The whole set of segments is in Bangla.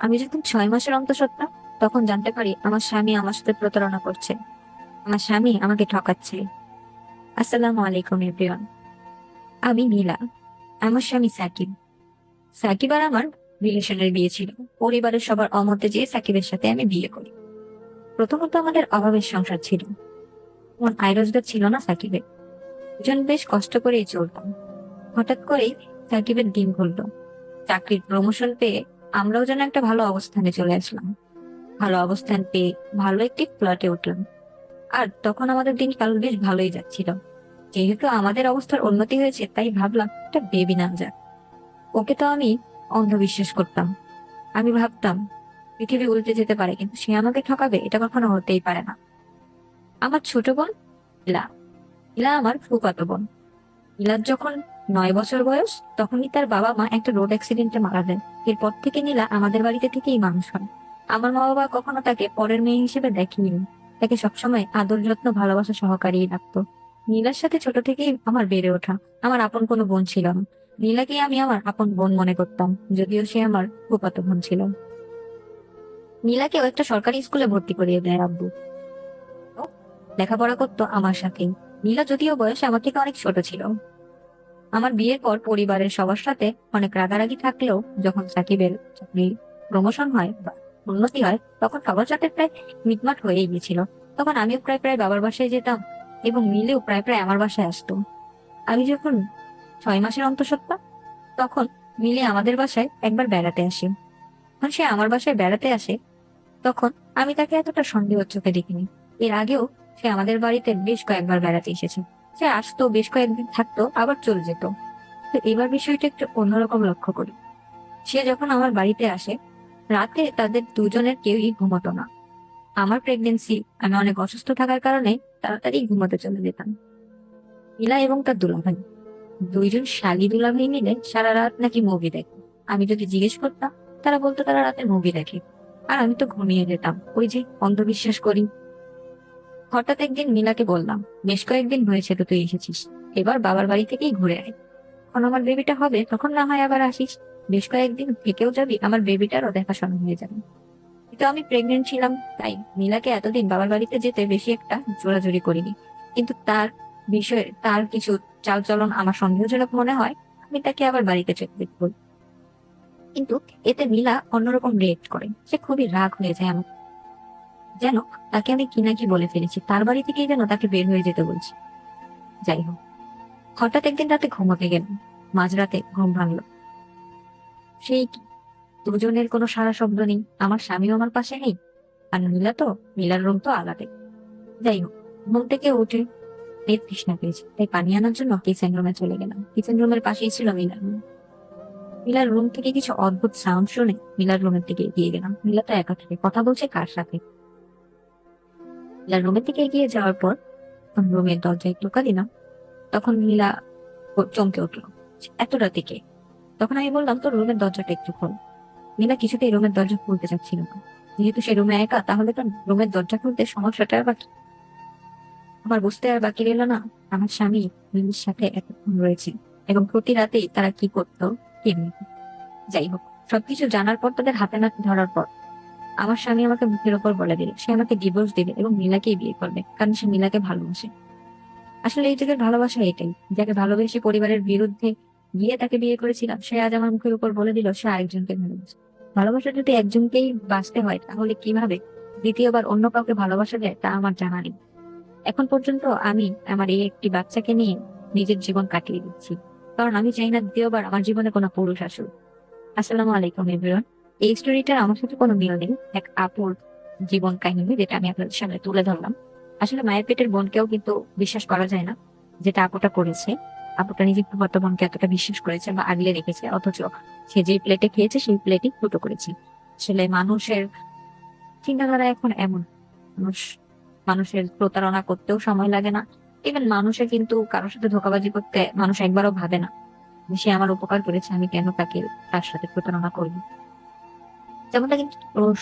আমি যখন ছয় মাসের অন্তঃসত্ত্বা তখন জানতে পারি আমার স্বামী আমার সাথে প্রতারণা করছে। আমার স্বামী আমাকে ঠকাচ্ছে। আসসালামু আলাইকুম, এভরিওয়ান। আমি নীলা। আমার স্বামী সাকিব। সাকিব আর আমার রিলেশনের বিয়ে ছিল। পরিবারের সবার অমতে যেয়ে সাকিবের সাথে আমি বিয়ে করি। প্রথমত আমাদের অভাবের সংসার ছিল। আমার আয় রোজগার ছিল না সাকিবের দুজন বেশ কষ্ট করেই চলতাম। হঠাৎ করেই সাকিবের দিন ঘুরলো চাকরির প্রমোশন পেয়ে আমরাও যেন একটা ভালো অবস্থানে চলে আসলাম। ভালো অবস্থান পেয়ে ভালো একটি ফ্ল্যাটে উঠলাম। আর তখন আমাদের দিনকাল বেশ ভালোই যাচ্ছিল। যেহেতু আমাদের অবস্থার উন্নতি হয়েছে, তাই ভাবলাম একটা বেবি নাম যাক। ওকে তো আমি অন্ধবিশ্বাস করতাম। আমি ভাবতাম, পৃথিবী উল্টে যেতে পারে, কিন্তু সে আমাকে ঠকাবে, এটা কখনো হতেই পারে না। আমার ছোট বোন ইলা। ইলা আমার ফুফাতো বোন। ইলার যখন নয় বছর বয়স, তখনই তার বাবা মা একটা রোড অ্যাক্সিডেন্টে মারা যায়। এরপর থেকে নীলা আমাদের বাড়িতে থেকেই মানুষ হয়। আমার মা বাবা কখনো তাকে পরের মেয়ে হিসেবে দেখেনি। তাকে সবসময় আদর, যত্ন, ভালোবাসা সহকারী রাখতো। নীলার সাথে ছোট থেকেই আমার বেড়ে ওঠা। আমার আপন কোনো বোন ছিল না। নীলাকে আমি আমার আপন বোন মনে করতাম, যদিও সে আমার ফুফাতো বোন ছিল। নীলাকেও একটা সরকারি স্কুলে ভর্তি করিয়ে দেয় আব্বু। লেখাপড়া করতো আমার সাথেই। নীলা যদিও বয়সে আমার থেকে অনেক ছোট ছিল। আমার বিয়ের পর পরিবারের সবার সাথে অনেক রাগারাগি থাকলেও যখন সাকিবের চাকরি প্রমোশন হয় বা উন্নতি হয়, তখন সবার সাথে প্রায় মিটমাট হয়েই গিয়েছিল। তখন আমিও প্রায় প্রায় বাবার বাসায় যেতাম এবং মিলেও প্রায় প্রায় আমার বাসায় আসতো। আমি যখন ছয় মাসের অন্তঃসত্ত্বা, তখন মিলে আমাদের বাসায় একবার বেড়াতে আসি। যখন সে আমার বাসায় বেড়াতে আসে, তখন আমি তাকে এতটা সন্দেহ চোখে দেখিনি। এর আগেও সে আমাদের বাড়িতে বেশ কয়েকবার বেড়াতে এসেছে। সে আসতো, বেশ কয়েকদিন থাকতো, আবার চলে যেত। তো এবার বিষয়টা একটু অন্যরকম লক্ষ্য করি। সে যখন আমার বাড়িতে আসে, রাতে তাদের দুজনের কেউই ঘুমতো না। আমার প্রেগনেন্সি আমি অনেক অসুস্থ থাকার কারণে তাড়াতাড়ি ঘুমোতে চলে যেতাম। ইলা এবং তার দুলাভাই। দুইজন শালি দুলাভাই মিলে সারা রাত নাকি মুভি দেখে। আমি যদি জিজ্ঞেস করতাম, তারা বলতো তারা রাতে মুভি দেখে। আর আমি তো ঘুমিয়ে যেতাম। ওই যে অন্ধবিশ্বাস করি। হঠাৎ একদিন মিলাকে বললাম, বেশ কয়েকদিন হয়েছে তো তুই এসেছিস, এবার বাবার বাড়ি থেকেই ঘুরে আয়। যখন আমার বেবিটা হবে, তখন না হয় আবার আসিস। বেশ কয়েকদিন থেকেও যাবি, আমার বেবিটারও দেখাশোনা হয়ে যাবে। কিন্তু আমি প্রেগনেন্ট ছিলাম, তাই মিলাকে এতদিন বাবার বাড়িতে যেতে বেশি একটা জোরাজুরি করিনি। কিন্তু তার বিষয়ে, তার কিছু চালচলন আমার সন্দেহজনক মনে হয়, আমি তাকে আবার বাড়িতে চেক কিন্তু এতে মিলা অন্যরকম রিয়েক্ট করে। সে খুবই রাগ হয়ে যায় আমার যেন তাকে আমি কি কি বলে ফেলেছি, তার বাড়ি থেকেই যেন তাকে বের হয়ে যেতে বলছি। যাই হোক, হঠাৎ একদিন রাতে ঘুমাতে গেল, মাঝরাতে ঘুম ভাঙলো। সেই কি? দুজনের কোনো সারা শব্দ নেই, আমার স্বামীও আমার পাশে নেই, আর নীলা তো, নীলার রুম তো আলাদা। যাই হোক, ঘুম থেকে উঠে পেট তৃষ্ণা পেয়েছি, তাই পানি আনার জন্য কিচেন রুমে চলে গেলাম। কিচেন রুমের পাশেই ছিল মিলার রুম। মিলার রুম থেকে কিছু অদ্ভুত সাউন্ড শুনে মিলার রুমের দিকে এগিয়ে গেলাম। মিলা তো একা থাকে, কথা বলছে কার সাথে? মিলার রুমের দিকে এগিয়ে যাওয়ার পর রুমের দরজায় টোকা দিলাম তখন মিলা চমকে উঠল। এত রাতে কে তখন আমি বললাম, তোর রুমের দরজাটা একটু খোল। মিলা কিছুতেই রুমের দরজা খুলতে চাচ্ছিল না। যেহেতু সে রুমে একা, তাহলে তো রুমের দরজা খুলতে সমস্যাটা আর বাকি। আমার বুঝতে আর বাকি রইল না। আমার স্বামী মিলির সাথে এতক্ষণ রয়েছে এবং প্রতি রাতেই তারা কি করতো, কে জানে। যাই হোক, সবকিছু জানার পর তাদের হাতে নাতে ধরার পর আমার স্বামী আমাকে মুখের ওপর বলে দিল। সে আমাকে ডিভোর্স দিবে এবং মিলাকেই বিয়ে করবে, কারণ সে মিলাকে ভালোবাসে। আসলে এই যুগের ভালোবাসা এটাই, যাকে ভালোবেসে পরিবারের বিরুদ্ধে গিয়ে তাকে বিয়ে করেছিলাম, সে আজ আমার মুখের উপর বলে দিল, সে আরেকজনকে ভালোবাসে। ভালোবাসা যদি একজনকেই বাঁচতে হয়, তাহলে কীভাবে দ্বিতীয়বার অন্য কাউকে ভালোবাসা যায় তা আমার জানা নেই। এখন পর্যন্ত আমি আমার এই একটি বাচ্চাকে নিয়ে নিজের জীবন কাটিয়ে দিচ্ছি। কারণ আমি চাই না দ্বিতীয়বার আমার জীবনে কোনো পুরুষ আসুক। আসসালামু আলাইকুম এভরিওয়ান এই স্টোরিটার আমার সাথে কোনো মিল নেই, এক আপুর জীবন কাহিনী যেটা আমি আপনাদের সামনে তুলে ধরলাম। আসলে মায়ের পেটের বোনকেও কিন্তু বিশ্বাস করা যায় না যেটা আপুটা করেছে। আপুটা নিজের ফুফাতো বোনকে এতটা বিশ্বাস করেছে বা আগলে রেখেছে, অথচ সে যে প্লেটে খেয়েছে, সেই প্লেটই ফুটো করেছে। আসলে মানুষের চিন্তাধারা এখন এমন। মানুষ, মানুষের প্রতারণা করতেও সময় লাগে না। ইভেন মানুষের কিন্তু কারোর সাথে ধোকাবাজি করতে মানুষ একবারও ভাবে না সে আমার উপকার করেছে, আমি কেন তাকে, তার সাথে প্রতারণা করব? যেমনটা কিন্তু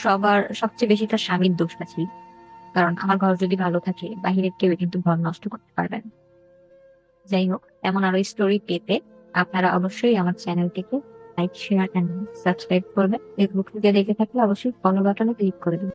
সবার সবচেয়ে বেশি তার স্বামীর দোষ আছে কারণ আমার ঘর যদি ভালো থাকে, বাহিরের কেউ কিন্তু ঘর নষ্ট করতে পারবেন যাই হোক, এমন আরও স্টোরি পেতে আপনারা অবশ্যই আমার চ্যানেলটিকে লাইক শেয়ার অ্যান্ড সাবস্ক্রাইব করবেন। ফেসবুক থেকে দেখে থাকলে অবশ্যই ফলো বাটনে ক্লিক করে দেবেন।